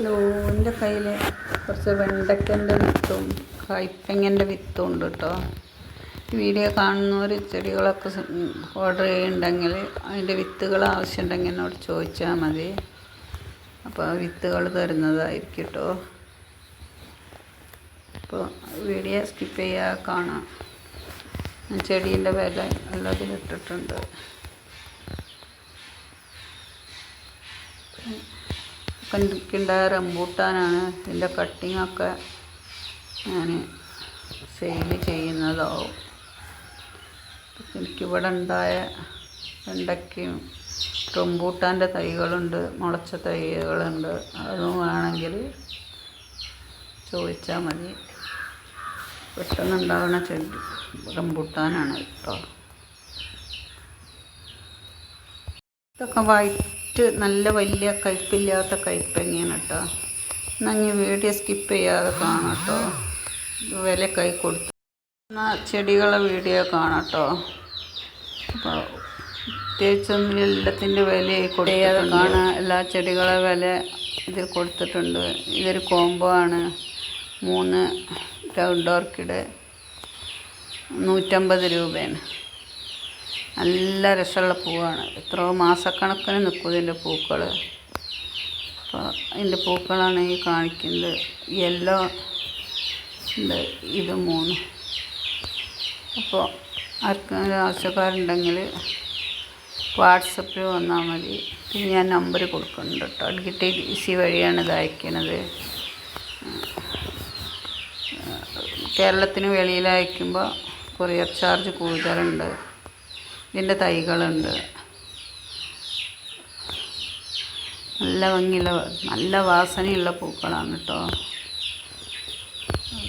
Hello എന്റെ കയ്യിൽ കുറച്ച് വെണ്ടയ്ക്കന്റെ വിത്തും കയ്പ്പങ്ങന്റെ വിത്തും ഉണ്ട് കേട്ടോ. വീഡിയോ കാണുന്നവർ ചെടികളൊക്കെ ഓർഡർ ചെയ്യുന്നുണ്ടെങ്കിൽ അതിന്റെ വിത്തുകൾ ആവശ്യമുണ്ടെങ്കിൽ എന്നോട് ചോദിച്ചാൽ മതി. അപ്പോൾ വിത്തുകൾ തരുന്നതായിരിക്കും കേട്ടോ. അപ്പോൾ വീഡിയോ സ്കിപ്പ് ചെയ്യാതെ കാണാം. ചെടീന്റെ വില എല്ലാത്തിലും ഇട്ടിട്ടുണ്ട്. എനിക്കുണ്ടായ റംബൂട്ടാനാണ് ഇതിന്റെ കട്ടിങ്ങൊക്കെ ഞാൻ സെയിൽ ചെയ്യുന്നതാവും. എനിക്കിവിടെ ഉണ്ടായ വെണ്ടയ്ക്കയും റംബൂട്ടാന്റെ തൈകളുണ്ട് മുളച്ച തൈകളുണ്ട്. അതും വേണമെങ്കിൽ ചോദിച്ചാൽ മതി. പെട്ടെന്ന് ഉണ്ടാകുന്ന ചെടി റംബൂട്ടാനാണ് കേട്ടോ. ഇതൊക്കെ വൈറ്റ് നല്ല വലിയ കയ്പില്ലാത്ത എങ്ങനെയാണ് കേട്ടോ. എന്നാൽ ഇനി വീഡിയോ സ്കിപ്പ് ചെയ്യാതെ കാണാം കേട്ടോ. വില കൈ കൊടുത്തു എന്നാൽ ചെടികളെ വീഡിയോ കാണാം കേട്ടോ. അപ്പോൾ പ്രത്യേകിച്ചൊന്നും എല്ലാത്തിന്റെ വില കൊടുക്കാതെ കാണാൻ എല്ലാ ചെടികളെ വില ഇതിൽ കൊടുത്തിട്ടുണ്ട്. ഇതൊരു കോംബോ ആണ്. മൂന്ന് റൗണ്ട് ഓർക്കിഡ് നൂറ്റമ്പത് രൂപയാണ്. നല്ല രസമുള്ള പൂവാണ്. എത്രയോ മാസക്കണക്കിന് നിൽക്കും ഇതിന്റെ പൂക്കൾ അപ്പോൾ അതിന്റെ പൂക്കളാണ് ഈ കാണിക്കുന്നത്. യെല്ലോ ഉണ്ട് ഇത് മൂന്ന്. അപ്പോൾ ആർക്കും ആവശ്യക്കാരുണ്ടെങ്കിൽ വാട്സപ്പിൽ വന്നാൽ മതി. പിന്നെ ഞാൻ നമ്പർ കൊടുക്കുന്നുണ്ട് കേട്ടോ. ടി സി വഴിയാണ് ഇത് അയക്കണത്. കേരളത്തിന് വെളിയിൽ അയക്കുമ്പോൾ കൊറിയർ ചാർജ് കൂടുതലുണ്ട്. ഇതിന്റെ തൈകളുണ്ട്. നല്ല ഭംഗിയുള്ള നല്ല വാസനയുള്ള പൂക്കളാണ് കേട്ടോ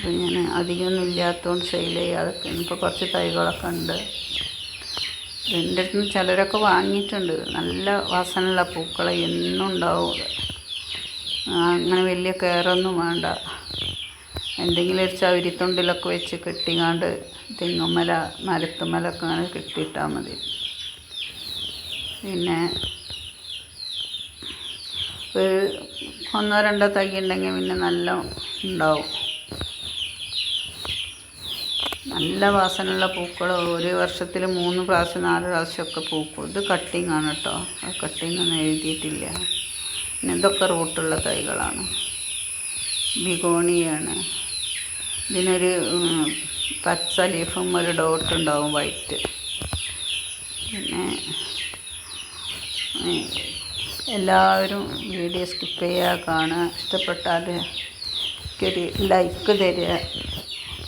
അത് ഞാൻ അധികമൊന്നും ഇല്ലാത്തതുകൊണ്ട് സെയിൽ ചെയ്യാതൊക്കെ ഇപ്പോൾ കുറച്ച് തൈകളൊക്കെ ഉണ്ട്. എന്റെ അടുത്ത് നിന്ന് ചിലരൊക്കെ വാങ്ങിയിട്ടുണ്ട്. നല്ല വാസനയുള്ള പൂക്കൾ എന്നും ഉണ്ടാവും. അങ്ങനെ വലിയ കെയറൊന്നും വേണ്ട. എന്തെങ്കിലും ഒരു ചവിരിത്തുണ്ടിലൊക്കെ വെച്ച് കെട്ടിങ്ങാണ്ട് തെങ്ങുമ്മല മരത്തുമ്മലൊക്കെ അങ്ങനെ കെട്ടിയിട്ടാൽ മതി. പിന്നെ ഒരു ഒന്നോ രണ്ടോ തൈ ഉണ്ടെങ്കിൽ പിന്നെ നല്ല ഉണ്ടാവും. നല്ല വാസനയുള്ള പൂക്കൾ ഒരു വർഷത്തിൽ മൂന്ന് പ്രാവശ്യം നാല് പ്രാവശ്യമൊക്കെ പൂക്കും. ഇത് കട്ടിങ് ആണ് കേട്ടോ. അത് കട്ടിങ് ഒന്നും എഴുതിയിട്ടില്ല. പിന്നെ ഇതൊക്കെ റൂട്ടുള്ള തൈകളാണ്. ബിഗോണിയാണ്. ഇതിനൊരു പച്ച ലീഫും ഒരു ഡോട്ട് ഉണ്ടാവും വൈറ്റ്. പിന്നെ എല്ലാവരും വീഡിയോ സ്കിപ്പ് ചെയ്യുക കാണുക. ഇഷ്ടപ്പെട്ടാൽ ഒരു ലൈക്ക് തരിക.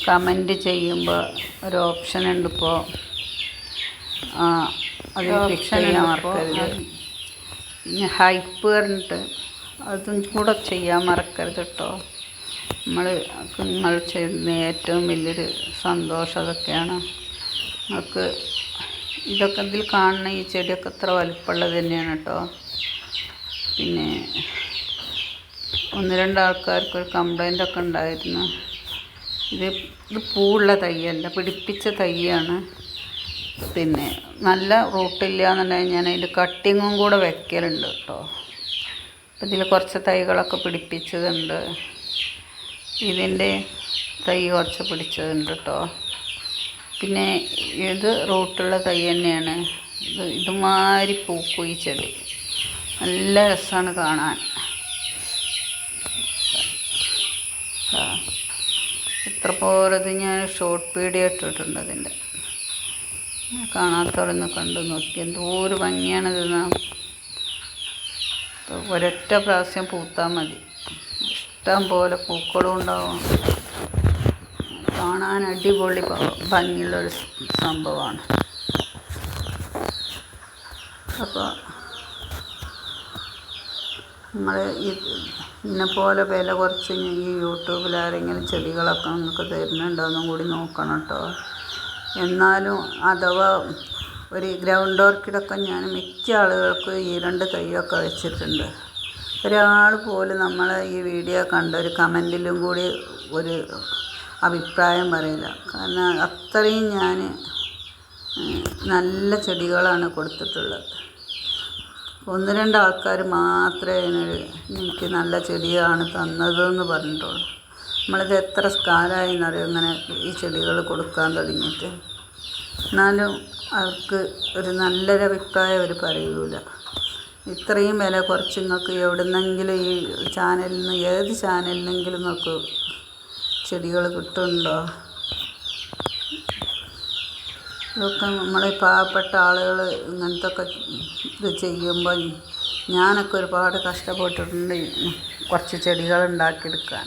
കമന്റ് ചെയ്യുമ്പോൾ ഒരു ഓപ്ഷൻ ഉണ്ട് ഇപ്പോൾ അത് ഓപ്ഷൻ മറക്കരുത്. ഹൈപ്പ് പറഞ്ഞിട്ട് അതും കൂടെ ചെയ്യാൻ മറക്കരുത് കേട്ടോ. നമ്മൾ നിങ്ങൾ ചെയ്യുന്ന ഏറ്റവും വലിയൊരു സന്തോഷം അതൊക്കെയാണ്. നമുക്ക് ഇതൊക്കെ ഇതിൽ കാണുന്ന ഈ ചെടിയൊക്കെ എത്ര വലുപ്പമുള്ളത് തന്നെയാണ് കേട്ടോ പിന്നെ ഒന്ന് രണ്ട് ആൾക്കാർക്ക് ഒരു കംപ്ലൈന്റ് ഒക്കെ ഉണ്ടായിരുന്നു. ഇത് ഇത് പൂവുള്ള തൈയല്ല പിടിപ്പിച്ച തൈയാണ്. പിന്നെ നല്ല റൂട്ടില്ല എന്നുണ്ടെങ്കിൽ ഞാൻ അതിന്റെ കട്ടിങ്ങും കൂടെ വെക്കലുണ്ട് കേട്ടോ ഇതിൽ കുറച്ച് തൈകളൊക്കെ പിടിപ്പിച്ചതുണ്ട്. ഇതിന്റെ തൈ കുറച്ച് പിടിച്ചതുണ്ട് കേട്ടോ. പിന്നെ ഇത് റൂട്ടുള്ള തൈ തന്നെയാണ്. ഇത് ഇതുമാതിരി പൂക്കും ഈ ചെടി. നല്ല രസമാണ് കാണാൻ. ഇത്ര പോലത് ഞാൻ ഷോർട്ട് വീഡിയോ ഇട്ടിട്ടുണ്ട് അതിന്റെ. കാണാത്തവരൊന്ന് കണ്ടു നോക്കി. എന്തോ ഒരു ഭംഗിയാണിത് ഒരൊറ്റ പ്രാവശ്യം പൂത്താൽ മതി. ഇഷ്ടം പോലെ പൂക്കളും ഉണ്ടാവും. കാണാൻ അടിപൊളി ഭംഗിയുള്ളൊരു സംഭവമാണ് അപ്പോൾ നിങ്ങൾ ഇന്നെ പോലെ വില കുറച്ച് ഈ യൂട്യൂബിൽ ആരെങ്കിലും ചെടികളൊക്കെ നിങ്ങൾക്ക് തരുന്നുണ്ടോയെന്നും കൂടി നോക്കണം കേട്ടോ എന്നാലും അഥവാ ഒരു ഗ്രൗണ്ട് ഓർക്കിഡൊക്കെ ഞാൻ മിക്ക ആളുകൾക്ക് ഈ രണ്ട് തൈയൊക്കെ വെച്ചിട്ടുണ്ട്. ഒരാൾ പോലും നമ്മൾ ഈ വീഡിയോ കണ്ട ഒരു കമന്റിലും കൂടി ഒരു അഭിപ്രായം പറയില്ല. കാരണം അത്രയും ഞാൻ നല്ല ചെടികളാണ് കൊടുത്തിട്ടുള്ളത്. ഒന്ന് രണ്ട് ആൾക്കാർ മാത്രമേ അതിനൊരു എനിക്ക് നല്ല ചെടിയാണ് തന്നതെന്ന് പറഞ്ഞിട്ടുള്ളൂ. നമ്മളിത് എത്ര കാലമായി എന്നറിയാം ഇങ്ങനെ ഈ ചെടികൾ കൊടുക്കാൻ തുടങ്ങിയിട്ട്? എന്നാലും അവർക്ക് ഒരു നല്ലൊരു അഭിപ്രായം അവർ പറയൂല. ഇത്രയും വില കുറച്ച് നിങ്ങൾക്ക് എവിടുന്നെങ്കിലും ഈ ചാനലിൽ നിന്ന് ഏത് ചാനലിനെങ്കിലും നിങ്ങൾക്ക് ചെടികൾ കിട്ടുന്നുണ്ടോ? ഇതൊക്കെ നമ്മളെ പാവപ്പെട്ട ആളുകൾ ഇങ്ങനത്തെ ഒക്കെ ഇത് ചെയ്യുമ്പോൾ ഞാനൊക്കെ ഒരുപാട് കഷ്ടപ്പെട്ടിട്ടുണ്ട് കുറച്ച് ചെടികൾ ഉണ്ടാക്കിയെടുക്കാൻ.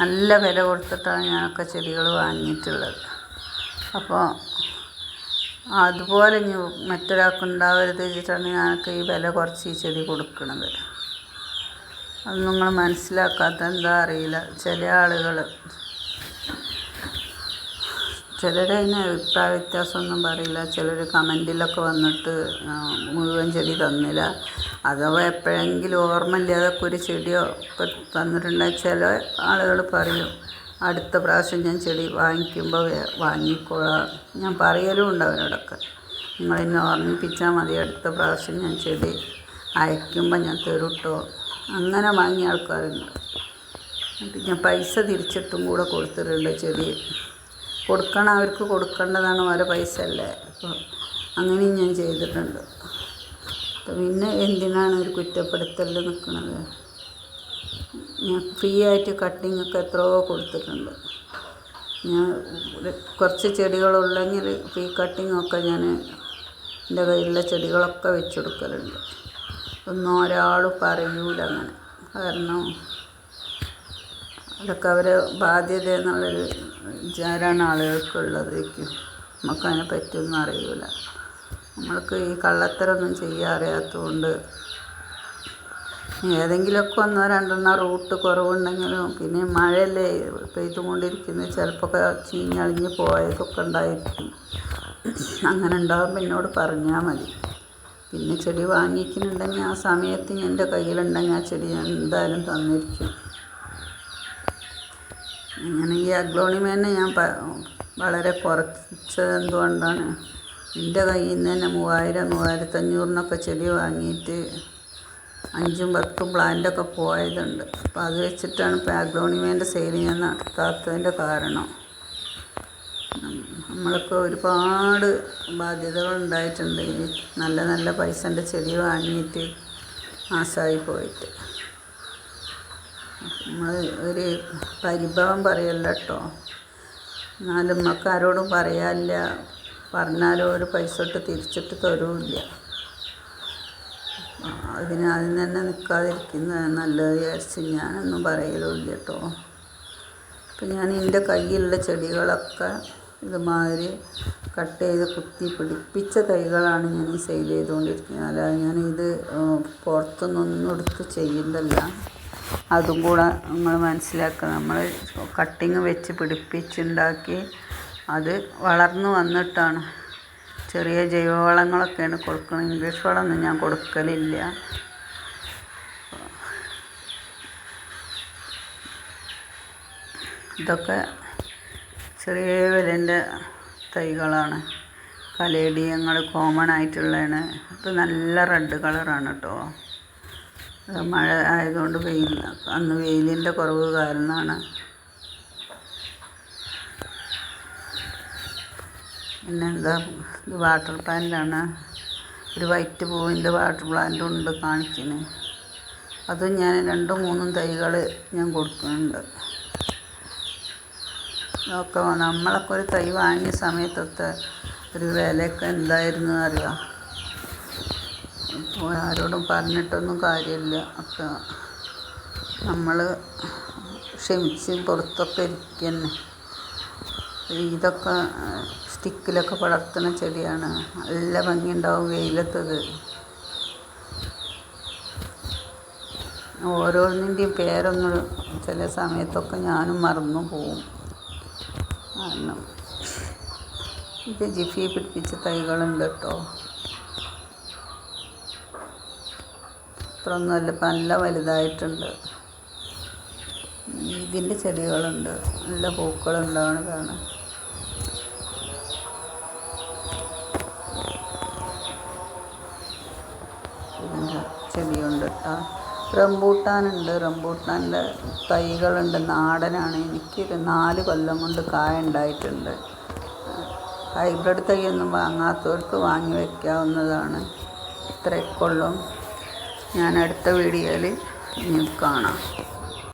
നല്ല വില കൊടുത്തിട്ടാണ് ഞാനൊക്കെ ചെടികൾ വാങ്ങിയിട്ടുള്ളത്. അപ്പോൾ അതുപോലെ ഇനി മറ്റൊരാൾക്ക് ഉണ്ടാവരുത് വെച്ചിട്ടാണ് ഞാനൊക്കെ ഈ വില കുറച്ച് ഈ ചെടി കൊടുക്കുന്നത് അത് നിങ്ങൾ മനസ്സിലാക്കാത്ത എന്താ അറിയില്ല. ചില ആളുകൾ ചിലർ അതിന് അഭിപ്രായ വ്യത്യാസമൊന്നും പറയില്ല. ചിലർ കമന്റിലൊക്കെ വന്നിട്ട് മുഴുവൻ ചെടി തന്നില്ല. അഥവാ എപ്പോഴെങ്കിലും ഓർമ്മയില്ലാതൊക്കെ ഒരു ചെടിയോ ഒക്കെ തന്നിട്ടുണ്ടെങ്കിൽ ചില ആളുകൾ പറയും. അടുത്ത പ്രാവശ്യം ഞാൻ ചെടി വാങ്ങിക്കുമ്പോൾ വാങ്ങിക്കോളാം ഞാൻ പറയലും ഉണ്ട് അവരോടൊക്കെ. നിങ്ങളെന്നെ ഓർമ്മിപ്പിച്ചാൽ മതി അടുത്ത പ്രാവശ്യം ഞാൻ ചെടി അയക്കുമ്പോൾ ഞാൻ തെരുട്ടോ. അങ്ങനെ വാങ്ങിയ ആൾക്കാരുണ്ട്. എന്നിട്ട് ഞാൻ പൈസ തിരിച്ചിട്ടും കൂടെ കൊടുത്തിട്ടുണ്ട് ചെടി. കൊടുക്കണം അവർക്ക് കൊടുക്കേണ്ടതാണ് ഓരോ പൈസ അല്ലേ അപ്പോൾ അങ്ങനെയും ഞാൻ ചെയ്തിട്ടുണ്ട്. പിന്നെ എന്തിനാണ് ഒരു കുറ്റപ്പെടുത്തൽ നിൽക്കുന്നത് ഞാൻ ഫ്രീ ആയിട്ട് കട്ടിങ് ഒക്കെ എത്രയോ കൊടുത്തിട്ടുണ്ട്. ഞാൻ കുറച്ച് ചെടികളുള്ളെങ്കിൽ ഫ്രീ കട്ടിങ് ഒക്കെ ഞാൻ എന്റെ കയ്യിലുള്ള ചെടികളൊക്കെ വെച്ചെടുക്കലുണ്ട്. ഒന്നും ഒരാളും പറയൂല അങ്ങനെ. കാരണം അതൊക്കെ അവരെ ബാധ്യത എന്നുള്ളൊരു വിചാരമാണ് ആളുകൾക്കുള്ളത് നമുക്കതിനെ പറ്റിയൊന്നും അറിയില്ല നമ്മൾക്ക് ഈ കള്ളത്തരമൊന്നും ചെയ്യാൻ അറിയാത്തതുകൊണ്ട് ഏതെങ്കിലുമൊക്കെ ഒന്നോ രണ്ടെണ്ണോ റൂട്ട് കുറവുണ്ടെങ്കിലും പിന്നെ മഴയല്ലേ പെയ്തുകൊണ്ടിരിക്കുന്നത് ചിലപ്പോൾ ചീഞ്ഞളിഞ്ഞ് പോയതൊക്കെ ഉണ്ടായിരിക്കും. അങ്ങനെ ഉണ്ടാകുമ്പോൾ എന്നോട് പറഞ്ഞാൽ മതി. പിന്നെ ചെടി വാങ്ങിക്കുന്നുണ്ടെങ്കിൽ ആ സമയത്ത് എന്റെ കയ്യിലുണ്ടെങ്കിൽ ആ ചെടി ഞാൻ എന്തായാലും തന്നിരിക്കും. അങ്ങനെ ഈ അഗ്ലോണിമേനെ ഞാൻ വളരെ കുറച്ചത് എന്തുകൊണ്ടാണ് എന്റെ കയ്യിൽ നിന്ന് തന്നെ മൂവായിരം മൂവായിരത്തഞ്ഞൂറിനൊക്കെ ചെടി വാങ്ങിയിട്ട് അഞ്ചും പത്തും പ്ലാന്റൊക്കെ പോയതുണ്ട്. അപ്പോൾ അത് വെച്ചിട്ടാണ് ഇപ്പോൾ അഗ്ലോണിമേന്റെ ഞാൻ നടത്താത്തതിന്റെ കാരണം. നമ്മൾക്ക് ഒരുപാട് ബാധ്യതകൾ ഉണ്ടായിട്ടുണ്ട് ഈ നല്ല നല്ല പൈസന്റെ ചെടി വാങ്ങിയിട്ട് മാസമായി പോയിട്ട്. നമ്മൾ ഒരു പരിഭവം പറയല്ല കേട്ടോ എന്നാലും നമുക്കാരോടും പറയാനില്ല. പറഞ്ഞാലും ഒരു പൈസ ഇട്ട് തിരിച്ചിട്ട് തരൂല്ല. അതിന് അതിന് തന്നെ നിൽക്കാതിരിക്കുന്നത് നല്ലത് വിചാരിച്ച് ഞാനൊന്നും പറയലുമില്ല കേട്ടോ. അപ്പം ഞാൻ എന്റെ കയ്യിലുള്ള ചെടികളൊക്കെ ഇതുമാതിരി കട്ട് ചെയ്ത് കുത്തി പിടിപ്പിച്ച തൈകളാണ് ഞാൻ ഈ സെയിൽ ചെയ്തുകൊണ്ടിരിക്കുന്നത്. അല്ലാതെ ഞാൻ ഇത് പുറത്തുനിന്നൊന്നും എടുത്ത് ചെയ്യുന്നില്ല അതും കൂടെ നമ്മൾ മനസ്സിലാക്കുക നമ്മൾ കട്ടിങ് വെച്ച് പിടിപ്പിച്ചുണ്ടാക്കി അത് വളർന്നു വന്നിട്ടാണ്. ചെറിയ ജൈവവളങ്ങളൊക്കെയാണ് കൊടുക്കുന്നത് ഇംഗ്ലീഷ് വളമൊന്നും ഞാൻ കൊടുക്കലില്ല. ഇതൊക്കെ ചെറിയ വിലന്റെ തൈകളാണ്. കലേഡിയങ്ങൾ കോമൺ ആയിട്ടുള്ളതാണ്. ഇത് നല്ല റെഡ് കളറാണ് കേട്ടോ മഴ ആയതുകൊണ്ട് വെയിൽ അന്ന് വെയിലിന്റെ കുറവ് കാരണമാണ്. പിന്നെന്താ ഇത് വാട്ടർ പ്ലാന്റാണ്. ഒരു വൈറ്റ് പൂവിന്റെ വാട്ടർ പ്ലാന്റും ഉണ്ട് കാണിക്കുന്നത് അതും ഞാൻ രണ്ടും മൂന്നും തൈകൾ ഞാൻ കൊടുക്കുന്നുണ്ട്. ഒക്കെ നമ്മളൊക്കെ ഒരു തൈ വാങ്ങിയ സമയത്തൊക്കെ ഒരു വിലയൊക്കെ എന്തായിരുന്നു അറിയാം? ആരോടും പറഞ്ഞിട്ടൊന്നും കാര്യമില്ല. ഒക്കെ നമ്മൾ ക്ഷമിച്ച് പുറത്തൊക്കെ ഇരിക്കുക തന്നെ ഇതൊക്കെ സ്റ്റിക്കിലൊക്കെ വളർത്തുന്ന ചെടിയാണ്. നല്ല ഭംഗിയുണ്ടാവും വെയിലത്തത്. ഓരോന്നിന്റെയും പേരൊന്നും ചില സമയത്തൊക്കെ ഞാനും മറന്നു പോവും. കാരണം ഇത് ജിഫി പിടിപ്പിച്ച തൈകളുണ്ട് കേട്ടോ. ഇപ്പുറമൊന്നുമല്ല ഇപ്പം നല്ല വലുതായിട്ടുണ്ട്. ഇതിന്റെ ചെടികളുണ്ട്. നല്ല പൂക്കളുണ്ടാവണ ഇതിന്റെ ചെടിയുണ്ട്. കേട്ടോ റംബൂട്ടാനുണ്ട്. റംബൂട്ടാന്റെ തൈകളുണ്ട്. നാടനാണ്. എനിക്ക് നാല് കൊല്ലം കൊണ്ട് കായ ഉണ്ടായിട്ടുണ്ട്. ഹൈബ്രിഡ് തൈയൊന്നും വാങ്ങാത്തവർക്ക് വാങ്ങി വയ്ക്കാവുന്നതാണ് ഇത്രയൊക്കെ ഉള്ളൂ. ഞാൻ അടുത്ത വീഡിയോയിൽ കാണാം.